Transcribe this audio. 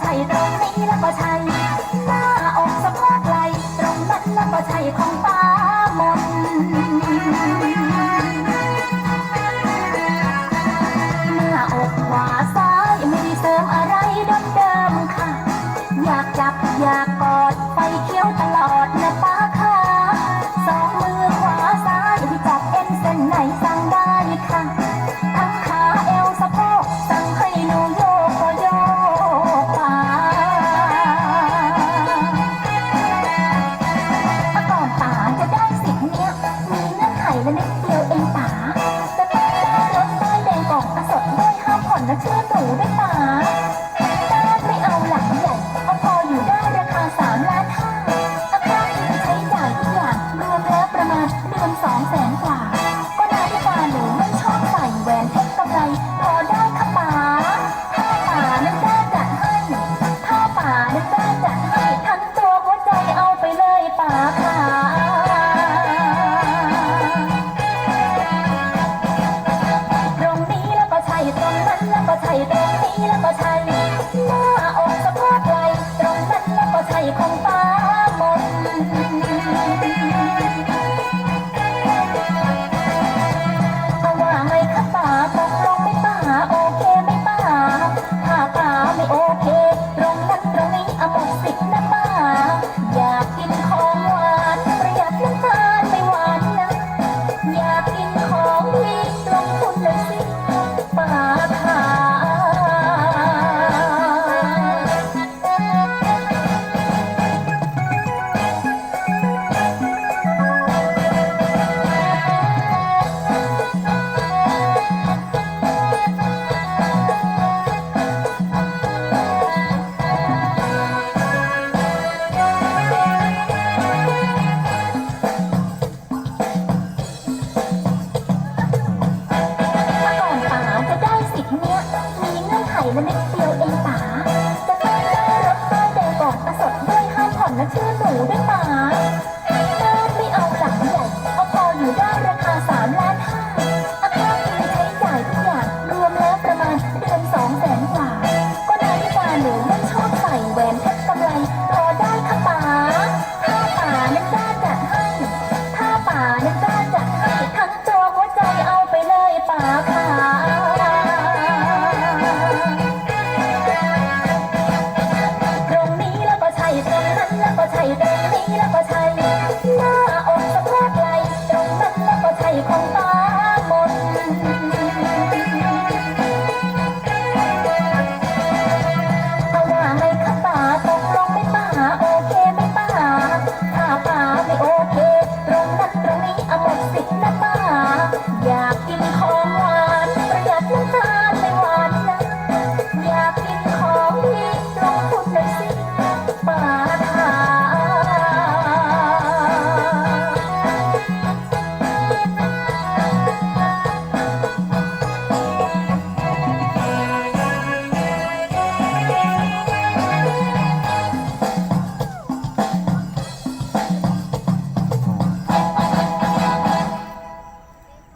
ใช่ตรงนี้แล้วก็ใช่หน้าอกสะโพกไหลตรงนั้นแล้วก็ใช่ของป้ามน และเชื่อหนูด้วยป่าด้านไม่เอาหลังใหญ่เอาพออยู่ได้ราคาสามล้านห้าเอาค่ากินใช้จ่ายทุกอย่างรวมแล้วประมาณเดือนสองแสนกว่า